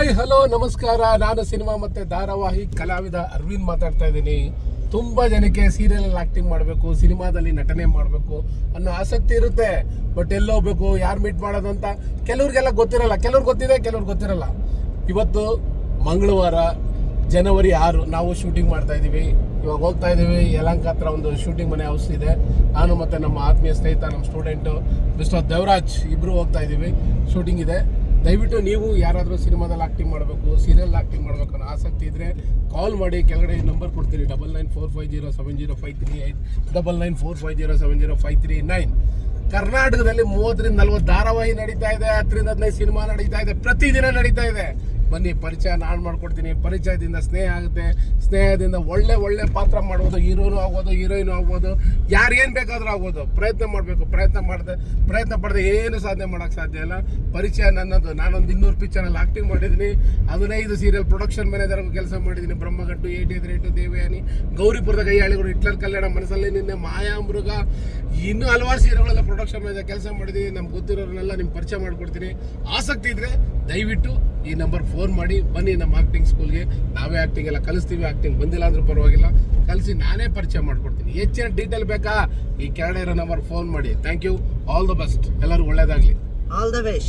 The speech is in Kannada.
ಹಾಯ್ ಹಲೋ ನಮಸ್ಕಾರ. ನಾನು ಸಿನಿಮಾ ಮತ್ತೆ ಧಾರಾವಾಹಿ ಕಲಾವಿದ ಅರವಿಂದ್ ಮಾತಾಡ್ತಾ ಇದ್ದೀನಿ. ತುಂಬಾ ಜನಕ್ಕೆ ಸೀರಿಯಲ್ ಅಲ್ಲಿ ಆಕ್ಟಿಂಗ್ ಮಾಡಬೇಕು, ಸಿನಿಮಾದಲ್ಲಿ ನಟನೆ ಮಾಡಬೇಕು ಅನ್ನೋ ಆಸಕ್ತಿ ಇರುತ್ತೆ. ಬಟ್ ಎಲ್ಲಿ ಹೋಗ್ಬೇಕು, ಯಾರು ಮೀಟ್ ಮಾಡೋದು ಅಂತ ಕೆಲವ್ರಿಗೆಲ್ಲ ಗೊತ್ತಿರಲ್ಲ. ಕೆಲವ್ರಿಗೆ ಗೊತ್ತಿದೆ ಕೆಲವ್ರಿಗೆ ಗೊತ್ತಿರಲ್ಲ. ಇವತ್ತು ಮಂಗಳವಾರ, ಜನವರಿ ಆರು, ನಾವು ಶೂಟಿಂಗ್ ಮಾಡ್ತಾ ಇದ್ದೀವಿ. ಇವಾಗ ಹೋಗ್ತಾ ಇದ್ದೀವಿ. ಯಲಂಕ ಹತ್ರ ಒಂದು ಶೂಟಿಂಗ್ ಮನೆ ಹೌಸ್ ಇದೆ. ನಾನು ಮತ್ತೆ ನಮ್ಮ ಆತ್ಮೀಯ ಸ್ನೇಹಿತ, ನಮ್ಮ ಸ್ಟೂಡೆಂಟು ಮಿಸ್ಟರ್ ದೇವರಾಜ್ ಇಬ್ರು ಹೋಗ್ತಾ ಇದ್ದೀವಿ. ಶೂಟಿಂಗ್ ಇದೆ. ದಯವಿಟ್ಟು ನೀವು ಯಾರಾದರೂ ಸಿನಿಮಾದಲ್ಲಿ ಆ್ಯಕ್ಟಿಂಗ್ ಮಾಡಬೇಕು ಸೀರಿಯಲ್ ಆ್ಯಕ್ಟಿಂಗ್ ಮಾಡಬೇಕು ಅನ್ನೋ ಆಸಕ್ತಿ ಇದ್ದರೆ ಕಾಲ್ ಮಾಡಿ, ಕೆಳಗಡೆ ನಂಬರ್ ಕೊಡ್ತೀನಿ. Double nine four five zero seven zero five three eight double nine four five zero seven zero five three nine ಕರ್ನಾಟಕದಲ್ಲಿ ಮೂವತ್ತರಿಂದ ನಲ್ವತ್ತು ಧಾರಾವಾಹಿ ನಡೀತಾ ಇದೆ. ಹತ್ತರಿಂದ ಹದಿನೈದು ಸಿನಿಮಾ ನಡೀತಾ ಇದೆ. ಪ್ರತಿದಿನ ನಡೀತಾ ಇದೆ. ಬನ್ನಿ, ಪರಿಚಯ ನಾನು ಮಾಡ್ಕೊಡ್ತೀನಿ. ಪರಿಚಯದಿಂದ ಸ್ನೇಹ ಆಗುತ್ತೆ. ಸ್ನೇಹದಿಂದ ಒಳ್ಳೆ ಒಳ್ಳೆ ಪಾತ್ರ ಮಾಡ್ಬೋದು. ಹೀರೋನು ಆಗ್ಬೋದು, ಹೀರೋಯಿನು ಆಗ್ಬೋದು. ಯಾರೇನು ಬೇಕಾದರೂ ಆಗ್ಬೋದು. ಪ್ರಯತ್ನ ಮಾಡಬೇಕು, ಪ್ರಯತ್ನ ಮಾಡಿದೆ, ಪ್ರಯತ್ನ ಪಡೆದೇ ಏನು ಸಾಧನೆ ಮಾಡೋಕ್ಕೆ ಸಾಧ್ಯ ಇಲ್ಲ. ಪರಿಚಯ ನನ್ನದು. ನಾನೊಂದು ಇನ್ನೂರು ಪಿಕ್ಚರಲ್ಲಿ ಆಕ್ಟಿಂಗ್ ಮಾಡಿದ್ದೀನಿ. ಹದಿನೈದು ಸೀರಿಯಲ್ ಪ್ರೊಡಕ್ಷನ್ ಮ್ಯಾನೇಜರ್ ಕೆಲಸ ಮಾಡಿದ್ದೀನಿ. ಬ್ರಹ್ಮಗಟ್ಟು ಏಟ್ ರೇಟು ದೇವಯಾನಿ, ಗೌರಿಪುರದ ಕೈಯಾಳಿಗಳು ಹಿಟ್ಲರ್ ಕಲ್ಯಾಣ ಮನಸ್ಸಲ್ಲಿ ನಿನ್ನೆ ಮಾಯಾ ಮೃಗ. ಇನ್ನೂ ಹಲವಾರು ಸೀರೆಗಳೆಲ್ಲ ಪ್ರೊಡಕ್ಷನ್ ಮ್ಯಾನೇಜರ್ ಕೆಲಸ ಮಾಡಿದ್ದೀನಿ. ನಮ್ಗೆ ಗೊತ್ತಿರೋರನ್ನೆಲ್ಲ ನಿಮ್ಗೆ ಪರಿಚಯ ಮಾಡಿಕೊಡ್ತೀನಿ. ಆಸಕ್ತಿ ಇದ್ದರೆ ದಯವಿಟ್ಟು ಈ ನಂಬರ್ ಫೋನ್ ಮಾಡಿ, ಬನ್ನಿ ನಮ್ಮ ಆಕ್ಟಿಂಗ್ ಸ್ಕೂಲ್ಗೆ ನಾವೇ ಆಕ್ಟಿಂಗ್ ಎಲ್ಲ ಕಲಿಸ್ತೀವಿ ಆಕ್ಟಿಂಗ್ ಬಂದಿಲ್ಲ ಅಂದ್ರೂ ಪರವಾಗಿಲ್ಲ. ಕಲಿಸಿ ನಾನೇ ಪರಿಚಯ ಮಾಡ್ಕೊಡ್ತೀನಿ. ಹೆಚ್ಚಿನ ಡೀಟೇಲ್ ಬೇಕಾ? ಈ ಕೆಳಗಡೆ ಇರೋ ನಂಬರ್ ಫೋನ್ ಮಾಡಿ. Thank you all the best ಎಲ್ಲರಿಗೂ ಒಳ್ಳೇದಾಗಲಿ. All the best